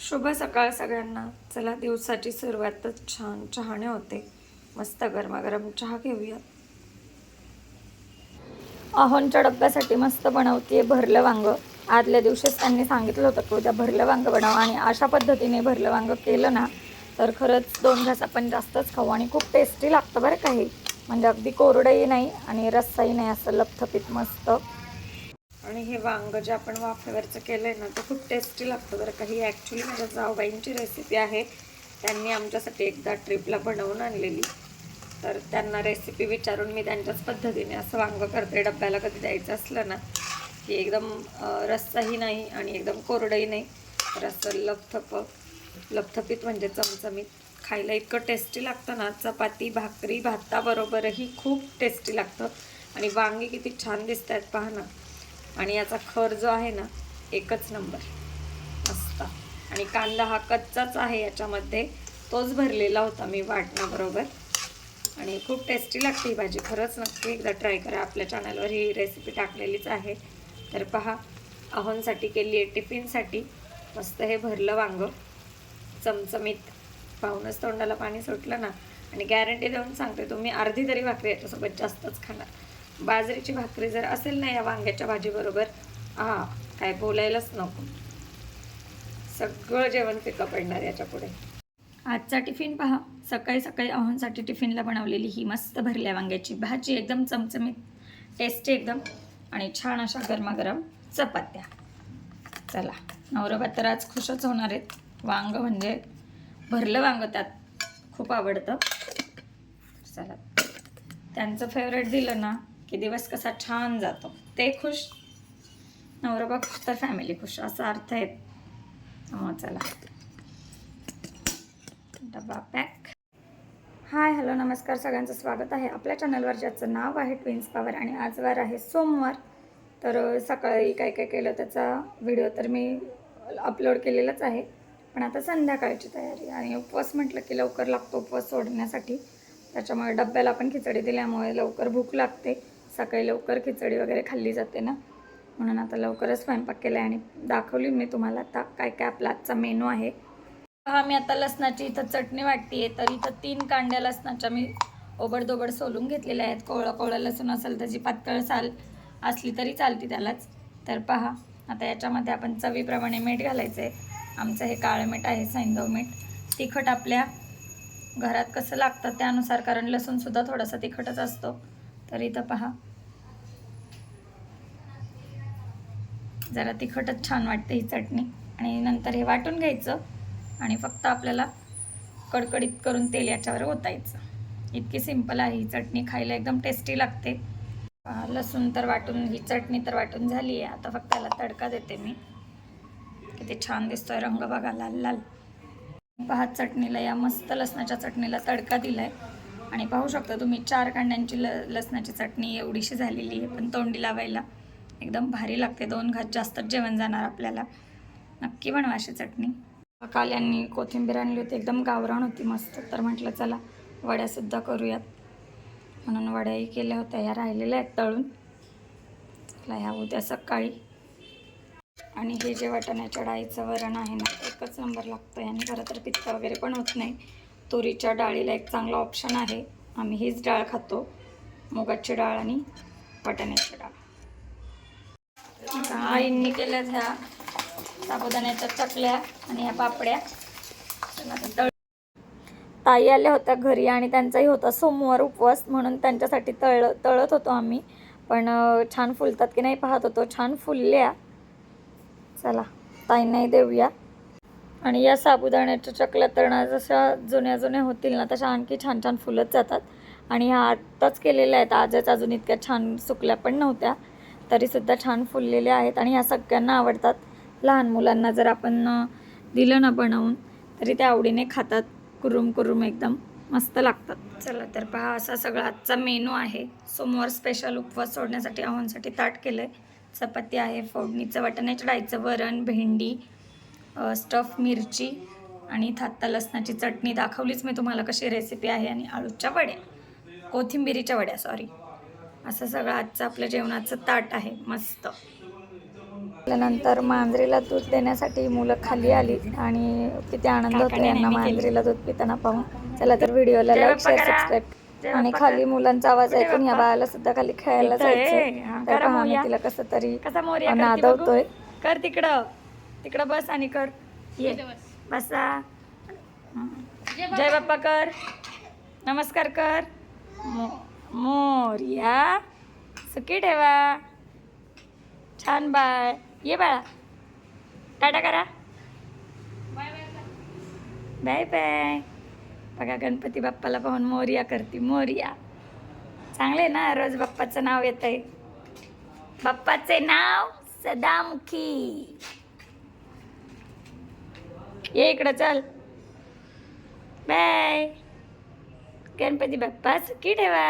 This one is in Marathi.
शुभ सकाळ सगळ्यांना. चला दिवसाची सुरुवातच छान चहाने होते. मस्त गरमागरम चहा घेऊया. अहोनच्या डब्यासाठी मस्त बनवते भरलं वांग. आदल्या दिवशीच त्यांनी सांगितलं होतं की उद्या भरलं वांग बनव आणि अशा पद्धतीने भरलं वांग केलं ना तर खरंच दोन घास आपण जास्तच खाऊ आणि खूप टेस्टी लागतं बरं काही म्हणजे अगदी कोरडंही नाही आणि रस्साही नाही असं लपथपीत मस्त. आणि हे वांग जे आपण वाफेवरचं केलं आहे ना ते खूप टेस्टी लागतं बरं का. ही ॲक्च्युली माझ्या जाऊबाईंची रेसिपी आहे. त्यांनी आमच्यासाठी एकदा ट्रिपला बनवून आणलेली. तर त्यांना रेसिपी विचारून मी त्यांच्याच पद्धतीने असं वांग करते. डब्याला कधी द्यायचं असलं ना की एकदम रस्साही नाही आणि एकदम कोरडंही नाही. तर असं लपथप लपथपीत म्हणजे चमचमीत खायला इतकं टेस्टी लागतं ना चपाती भाकरी भाताबरोबरही खूप टेस्टी लागतं. आणि वांगी किती छान दिसत आहेत पहा ना. आणि याचा खर जो आहे ना एकच नंबर. असता आणि कांदा हा कच्चाच आहे याच्यामध्ये. तोच भरलेला होता मी वाटण्याबरोबर आणि खूप टेस्टी लागते ही भाजी. खरंच नक्की एकदा ट्राय करा. आपल्या चॅनलवर ही रेसिपी टाकलेलीच आहे. तर पहा अहोंसाठी केली आहे टिफिनसाठी. मस्त हे भरलं वांग. चमचमीत. पाहूनच तोंडाला पाणी सुटलं ना. आणि गॅरंटी देऊन सांगते तुम्ही अर्धी तरी भाकरी याच्यासोबत जास्तच खाणार. बाजरीची भाकरी जर असेल ना या वांग्याच्या भाजीबरोबर हा काय बोलायलाच नको. सगळं जेवण फिकं पडणार याच्यापुढे आजचा टिफिन पहा. सकाळी सकाळी अहोंसाठी टिफिनला बनवलेली ही मस्त भरल्या वांग्याची भाजी एकदम चमचमीत टेस्टी एकदम आणि छान अशा गरमागरम चपात्या. चला नवरोबा तर आज खुशच होणार आहेत. वांग म्हणजे भरलं वांग त्यात खूप आवडतं. चला त्यांचं फेवरेट दिलं ना की दिवस कसा छान जातो. ते खुश. नवरोबा खुश तर फॅमिली खुश. असा अर्थ आहे. हो चला. डबा पॅक हाय हॅलो नमस्कार. सगळ्यांचं स्वागत आहे आपल्या चॅनलवर ज्याचं नाव आहे ट्विन्स पॉवर आणि आज वार आहे सोमवार. तर सकाळी काय काय केलं त्याचा व्हिडिओ तर मी अपलोड केलेलाच आहे. पण आता संध्याकाळची तयारी आणि उपवास म्हटलं की लवकर लागतो उपवास सोडण्यासाठी. त्याच्यामुळे डब्याला पण खिचडी दिल्यामुळे लवकर भूक लागते. सकाळी लवकर खिचडी वगैरे खाल्ली जाते ना. म्हणून आता लवकरच स्वयंपाक केला आहे आणि दाखवली मी तुम्हाला आता काय काय आपला आजचा मेनू आहे. हा मी आता लसणाची इथं चटणी वाटते तर इथं तीन कांड्या लसणाच्या मी ओबडदोबड सोलून घेतलेल्या आहेत. कोवळं कोवळं लसूण असेल त्याची पातळ साल असली तरी चालते त्यालाच. तर पहा आता याच्यामध्ये आपण चवीप्रमाणे मीठ घालायचं आहे आमचं हे काळं मीठ आहे सैंदव मीठ. तिखट आपल्या घरात कसं लागतं त्यानुसार कारण लसूणसुद्धा थोडासा तिखटच असतो. तर इथं पहा. जरा तिखटच छान वाटते ही चटणी. आणि नंतर हे वाटून घ्यायचं आणि फक्त आपल्याला कडकडीत करून तेल याच्यावर ओतायचं. इतकी सिंपल आहे ही चटणी खायला एकदम टेस्टी लागते. पहा, लसूण तर वाटून ही चटणी तर वाटून झाली आहे. आता फक्त याला तडका देते मी. किती छान दिसतोय रंग बघा लाल लाल. पहा चटणीला या मस्त लसणाच्या चटणीला तडका दिला आहे आणि पाहू शकता तुम्ही चार कांड्यांची ल लसणाची चटणी एवढीशी झालेली आहे पण तोंडी लावायला एकदम भारी लागते. दोन घात जास्तच जेवण जाणार आपल्याला. नक्की बनवा अशी चटणी. काल यांनी कोथिंबीर आणली होती एकदम गावरान होती मस्त. तर म्हटलं चला वड्यासुद्धा करूयात. म्हणून वड्याही केल्या होत्या ह्या राहिलेल्या आहेत तळून. चला ह्या उद्या सकाळी. आणि हे जे वाटाण्याच्या डाळीचं वरण आहे ना एकच नंबर लागतं आणि खरं तर पित्त वगैरे पण होत नाही. तुरीच्या डाळीला एक चांगला ऑप्शन आहे. आम्ही हीच डाळ खातो. मुगाची डाळ आणि वाटाण्याची डाळ. आता आईंनी केल्यात ह्या साबुदाण्याच्या चकल्या आणि ह्या पापड्या. तळ ताई आल्या होत्या घरी आणि त्यांचाही होता सोमवार उपवास म्हणून त्यांच्यासाठी तळ तळत होतो आम्ही. पण छान फुलतात की नाही पाहत होतो. छान फुलल्या. चला ताईंनाही देऊया. आणि या साबुदाण्याच्या चकल्या तळणा जशा जुन्या जुन्या होतील ना तशा आणखी छान छान फुलत जातात. आणि ह्या आत्ताच केलेल्या आहेत आजच अजून इतक्या छान सुकल्या पण नव्हत्या तरीसुद्धा छान फुललेल्या आहेत. आणि ह्या सगळ्यांना आवडतात. लहान मुलांना जर आपण दिलं ना बनवून तरी ते आवडीने खातात. कुरुम कुरुम एकदम मस्त लागतात. चला तर पहा असा सगळा आजचा मेनू आहे. सोमवार स्पेशल उपवास सोडण्यासाठी आव्हानसाठी ताट केलं आहे चपाती आहे फोडणीचं वाटाण्याच्या डाळीचं वरण भेंडी स्टफ मिरची आणि थात्ता लसणाची चटणी दाखवलीच मी तुम्हाला कशी रेसिपी आहे आणि आळूच्या वड्या कोथिंबिरीच्या वड्या सॉरी असं सगळं आजचं आपलं जेवणाचं ताट आहे मस्त त्यानंतर मांजरीला दूध देण्यासाठी मुलं खाली आली आणि किती आनंद होतो यांना. मांजरीला दूध पिताना पाहून चला तर व्हिडिओला लाईक शेअर करा. सबस्क्राईब आणि खाली मुलांचा आवाज ऐकून या. बाळाला सुद्धा खाली खेळायला. जायचं तर. तिला कसं तरी? नादवतोय कर तिकडं तिकडं बस आणि कर. ये. बसा. जय बाप्पा कर. नमस्कार कर. मो- मोरया. सुखी ठेवा. छान बाळ. ये बाळा. टाटा करा. बाय बाय बघा गणपती बाप्पाला पाहून मोर्या करते. मोर्या. चांगले ना रोज बाप्पाचं नाव येत आहे बाप्पाचे नाव सदामुखी. ये इकडं चल. बाय गणपती बाप्पा सुखी ठेवा.